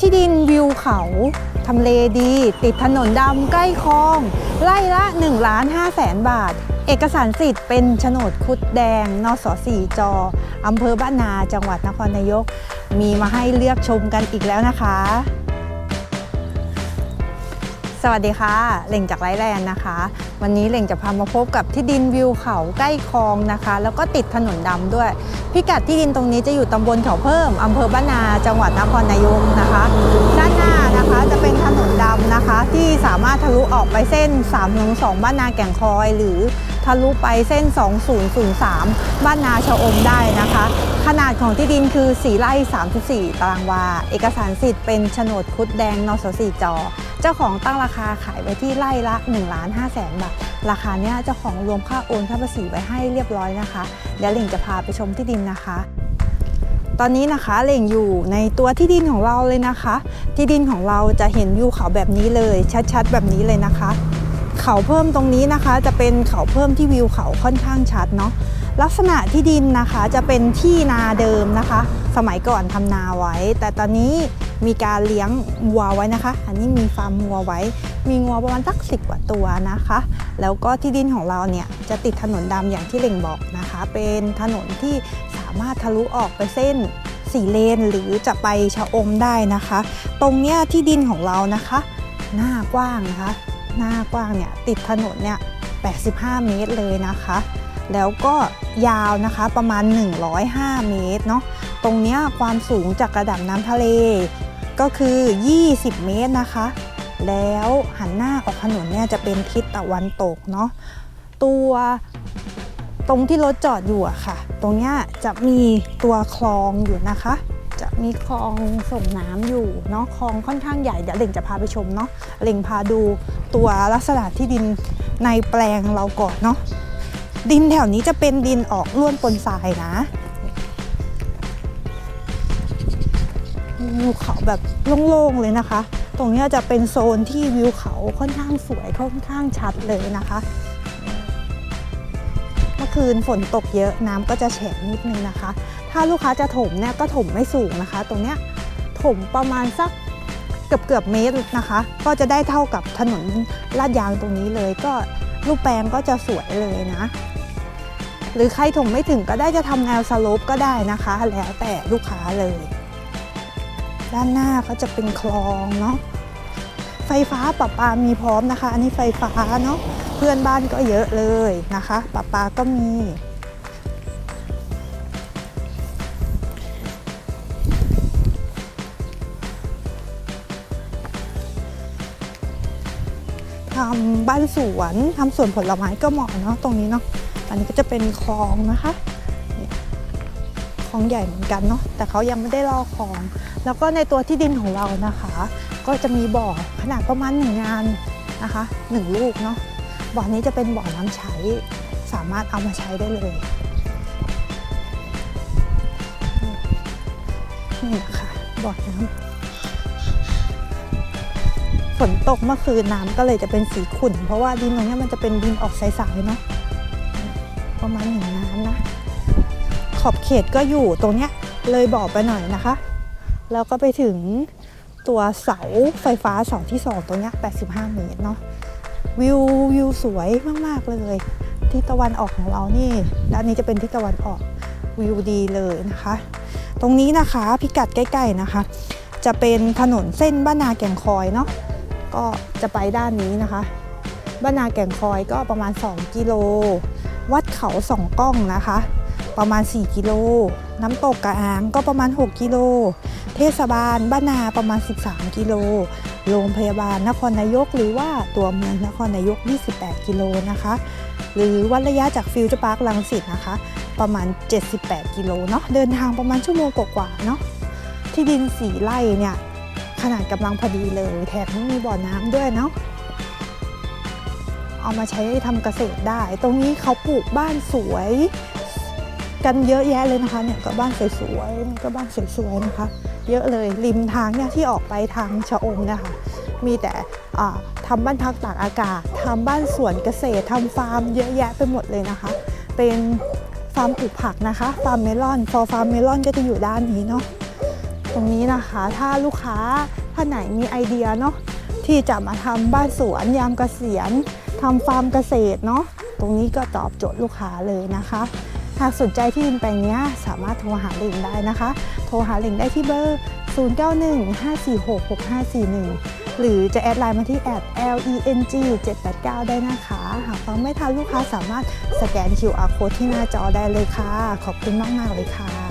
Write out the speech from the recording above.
ที่ดินวิวเขาทำเลดี ติดถนนดำใกล้คลอง ไล่ละ1ล้าน5แสนบาท เอกสารสิทธิ์เป็นโฉนดคุดแดงนสสี่จออำเภอบ้านนาจังหวัดนครนายก มีมาให้เลือกชมกันอีกแล้วนะคะ สวัสดีค่ะเหล่งจากไลแลนด์นะคะ วันนี้เหล่งจะพามาพบกับที่ดินวิวเขาใกล้คลองนะคะ แล้วก็ติดถนนดำด้วย พิกัดที่ดินตรงนี้จะอยู่ตำบลเขาเพิ่มอำเภอบ้านนา จังหวัดนครนายกนะคะ ด้านหน้านะคะจะเป็นถนนดำนะคะ ที่สามารถทะลุออกไปเส้น302บ้านนาแก่งคอย หรือทะลุไปเส้น 2003 บ้านนาชะอมได้นะคะ ขนาดของที่ดินคือ 4ไร่34 ตารางวา เอกสารสิทธิ์เป็นโฉนดคุดแดงนสสี่จอ เจ้าของตั้งราคาขายไว้ที่ไร่ละ1ล้าน5แสนบาท ราคาเนี้ยเจ้าของรวมค่าโอนค่าภาษีไว้ให้เรียบร้อยนะคะ เดี๋ยวเหล่งจะพาไปชมที่ดินนะคะตอนนี้นะคะเล่งอยู่ในตัวที่ดินของเราเลยนะคะ ที่ดินของเราจะเห็นวิวเขาแบบนี้เลย ชัดๆ แบบนี้เลยนะคะ เขาเพิ่มตรงนี้นะคะ จะเป็นเขาเพิ่มที่วิวเขาค่อนข้างชัดเนาะ ลักษณะที่ดินนะคะจะเป็นที่นาเดิมนะคะ สมัยก่อนทำนาไว้ แต่ตอนนี้มีการเลี้ยงวัวไว้นะคะ อันนี้มีฟาร์มวัวไว้ มีงัวประมาณสักสิบกว่าตัวนะคะ แล้วก็ที่ดินของเราเนี่ยจะติดถนนดำอย่างที่เล่งบอกนะคะ เป็นถนนที่สามารถทะลุออกไปเส้นสี่เลนหรือจะไปชะอมได้นะคะ ตรงเนี้ยที่ดินของเรานะคะ หน้ากว้างนะคะ หน้ากว้างเนี่ยติดถนนเนี่ย85 เมตรเลยนะคะ แล้วก็ยาวนะคะประมาณ 105 เมตรเนาะตรงนี้ความสูงจากระดับน้ำทะเล ก็คือ 20 เมตรนะคะ แล้วหันหน้าออกถนนเนี่ยจะเป็นทิศตะวันตกเนาะตัวตรงที่รถจอดอยู่อะค่ะ ตรงนี้จะมีตัวคลองอยู่นะคะ จะมีคลองส่งน้ำอยู่เนาะคลองค่อนข้างใหญ่เดี๋ยวเล่งจะพาไปชมเนาะเล่งพาดูตัวลักษณะที่ดินในแปลงเราก่อนเนาะ ดินแถวนี้จะเป็นดินออกล้วนปนทรายนะวิวเขาแบบโล่งๆเลยนะคะ ตรงนี้จะเป็นโซนที่วิวเขาค่อนข้างสวยค่อนข้างชัดเลยนะคะ เมื่อคืนฝนตกเยอะน้ำก็จะแฉะนิดนึงนะคะ ถ้าลูกค้าจะถมเนี่ยก็ถมไม่สูงนะคะ ตรงเนี้ยถมประมาณสักเกือบเกือบเมตรนะคะ ก็จะได้เท่ากับถนนลาดยางตรงนี้เลย ก็รูปแปลงก็จะสวยเลยนะ หรือใครถมไม่ถึงก็ได้จะทำแนวสโลปก็ได้นะคะ แล้วแต่ลูกค้าเลย ด้านหน้าก็จะเป็นคลองเนาะไฟฟ้าประปามีพร้อมนะคะ อันนี้ไฟฟ้าเนาะเพื่อนบ้านก็เยอะเลยนะคะประปาก็มี ทำบ้านสวนทำสวนผลไม้ก็เหมาะเนาะตรงนี้เนาะ อันนี้ก็จะเป็นคลองนะคะคลองใหญ่เหมือนกันเนาะแต่เขายังไม่ได้ลอคลอง แล้วก็ในตัวที่ดินของเรานะคะ ก็จะมีบ่อขนาดประมาณหนึ่งงานนะคะหนึ่งลูกเนาะบ่อนี้จะเป็นบ่อน้ำใช้ สามารถเอามาใช้ได้เลยนี่นะคะบ่อน้ำฝนตกเมื่อคืนน้ำก็เลยจะเป็นสีขุ่น เพราะว่าดินตรงนี้มันจะเป็นดินออกใสๆเนาะ ประมาณหนึ่งน้ำนะขอบเขตก็อยู่ตรงเนี้ยเลยบอกไปหน่อยนะคะ แล้วก็ไปถึงตัวเสาไฟฟ้าเสาที่สองตรงเนี้ย85 เมตรเนาะวิววิวสวยมากๆเลยทิศตะวันออกของเรานี่ด้านนี้จะเป็นทิศตะวันออกวิวดีเลยนะคะ ตรงนี้นะคะพิกัดใกล้ๆนะคะ จะเป็นถนนเส้นบ้านนาแก่งคอยเนาะก็จะไปด้านนี้นะคะ บ้านนาแก่งคอยก็ประมาณ 2 กิโล วัดเขาสองกล้องนะคะ ประมาณ 4 กิโล น้ำตกกระอางก็ประมาณ 6 กิโล เทศบาลบ้านนาประมาณ 13 กิโล โรงพยาบาลนครนายก หรือว่าตัวเมืองนครนายก 28 กิโลนะคะ หรือวัดระยะจากฟิวเจอร์พาร์คลังสิตนะคะ ประมาณ 78 กิโลเนาะ เดินทางประมาณชั่วโมงกว่าๆเนาะ ที่ดินสีไร่เนี่ยขนาดกำลังพอดีเลย แถมมีบ่อน้ำด้วยเนาะ เอามาใช้ทำเกษตรได้ ตรงนี้เขาปลูกบ้านสวย กันเยอะแยะเลยนะคะเนี่ยก็บ้านสวยๆก็บ้านสวยๆนะคะ เยอะเลยริมทางเนี่ยที่ออกไปทางชะอมนะคะ มีแต่อ่าทำบ้านพักตากอากาศทำบ้านสวนเกษตรทำฟาร์มเยอะแยะไปหมดเลยนะคะ เป็นฟาร์มปลูกผักนะคะฟาร์มเมลอนฟอร์ฟาร์มเมลอนก็จะอยู่ด้านนี้เนาะตรงนี้นะคะถ้าลูกค้าท่านไหนมีไอเดียเนาะที่จะมาทำบ้านสวนยามเกษียณ ทำฟาร์มเกษตรเนาะตรงนี้ก็ตอบโจทย์ลูกค้าเลยนะคะ หากสนใจที่ดินแปลงเนี้ยสามารถโทรหาเหล่งได้นะคะ โทรหาเหล่งได้ที่เบอร์ 0915466541 หรือจะแอดไลน์มาที่แอด leng 789ได้นะคะ หากฟังไม่ทันลูกค้าสามารถสแกน QR code ที่หน้าจอได้เลยค่ะ ขอบคุณมาก ๆ เลยค่ะ